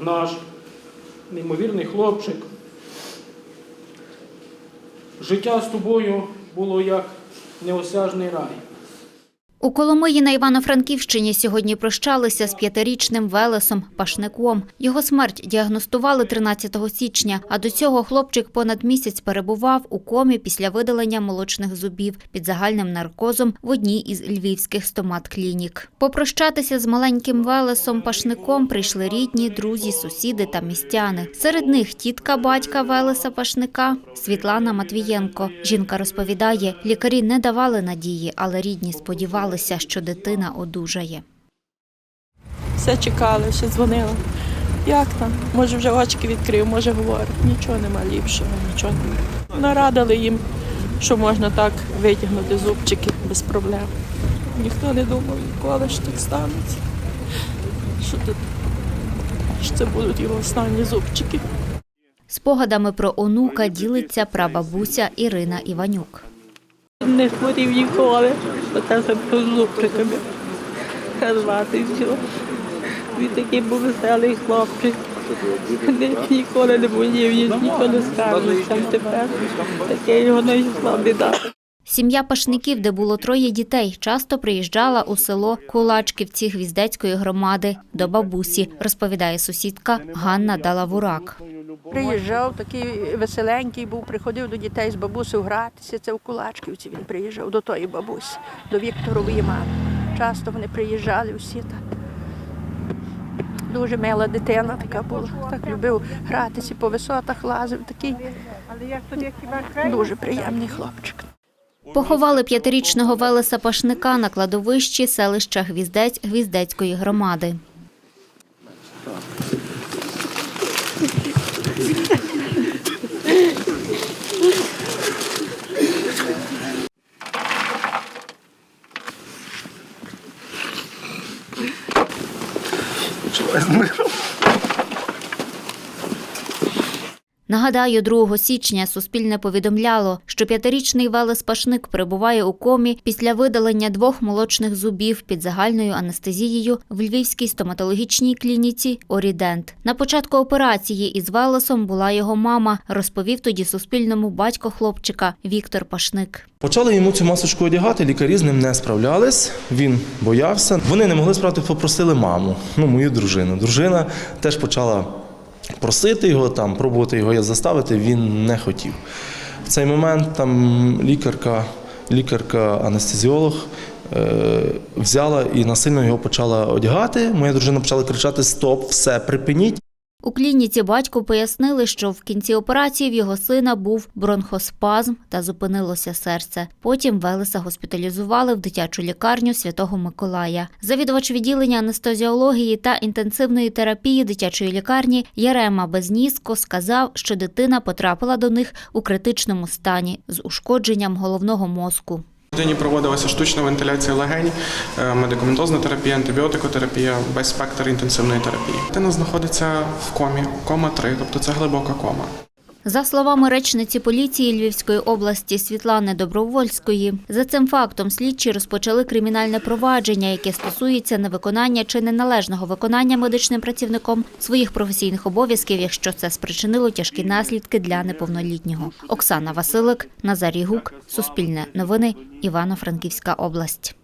наш неймовірний хлопчик. Життя з тобою було як неосяжний рай. У Коломиї на Івано-Франківщині сьогодні прощалися з п'ятирічним Велесом Пашником. Його смерть діагностували 13 січня, а до цього хлопчик понад місяць перебував у комі після видалення молочних зубів під загальним наркозом в одній із львівських стомат-клінік. Попрощатися з маленьким Велесом Пашником прийшли рідні, друзі, сусіди та містяни. Серед них тітка батька Велеса Пашника Світлана Матвієнко. Жінка розповідає, лікарі не давали надії, але рідні сподівалися, що дитина одужає. Все чекали, ще дзвонили. Як там? Може вже очки відкрив, може говорить. Нічого нема ліпшого, нічого нема. Нарадили їм, що можна так витягнути зубчики без проблем. Ніхто не думав ніколи, що так станеться. Що, тут, що це будуть його останні зубчики. Спогадами про онука ділиться прабабуся Ірина Іванюк. Не хворів ніколи, оце з зубчиками. Звати все. Він такий був веселий хлопчик. Ні- Ніколи не болів, ні- ніхто не скаржився. Тепер таке його знайшла біда. Сім'я Пашників, де було троє дітей, часто приїжджала у село Кулачківці Гвіздецької громади до бабусі, розповідає сусідка Ганна Далавурак. Приїжджав, такий веселенький був, приходив до дітей з бабусею гратися. Це в Кулачківці він приїжджав до тої бабусі, до Вікторової мами. Часто вони приїжджали всі так. Дуже мила дитина така була. Так любив гратися по висотах, лазив. Такий дуже приємний хлопчик. Поховали п'ятирічного Велеса Пашника на кладовищі селища Гвіздець Гвіздецької громади. З миром. Нагадаю, 2 січня Суспільне повідомляло, що п'ятирічний Велес Пашник перебуває у комі після видалення двох молочних зубів під загальною анестезією в Львівській стоматологічній клініці Орідент. На початку операції із Велесом була його мама, розповів тоді Суспільному батько хлопчика Віктор Пашник. Почали йому цю масочку одягати, лікарі з ним не справлялись. Він боявся. Вони не могли справити, попросили маму, ну мою дружину. Дружина теж почала просити його там, пробувати його заставити. Він не хотів. В цей момент там лікарка, лікарка анестезіолог е, взяла і насильно його почала одягати. Моя дружина почала кричати: Стоп, все, припиніть. У клініці батьку пояснили, що в кінці операції в його сина був бронхоспазм та зупинилося серце. Потім Велеса госпіталізували в дитячу лікарню Святого Миколая. Завідувач відділення анестезіології та інтенсивної терапії дитячої лікарні Ярема Безніско сказав, що дитина потрапила до них у критичному стані з ушкодженням головного мозку. Дитині проводилася штучна вентиляція легень, е, медикаментозна терапія, антибіотикотерапія, весь спектр інтенсивної терапії. Дитина знаходиться в комі, кома 3, тобто це глибока кома. За словами речниці поліції Львівської області Світлани Добровольської, за цим фактом слідчі розпочали кримінальне провадження, яке стосується невиконання чи неналежного виконання медичним працівником своїх професійних обов'язків, якщо це спричинило тяжкі наслідки для неповнолітнього. Оксана Василик, Назарій Гук, Суспільне новини, Івано-Франківська область.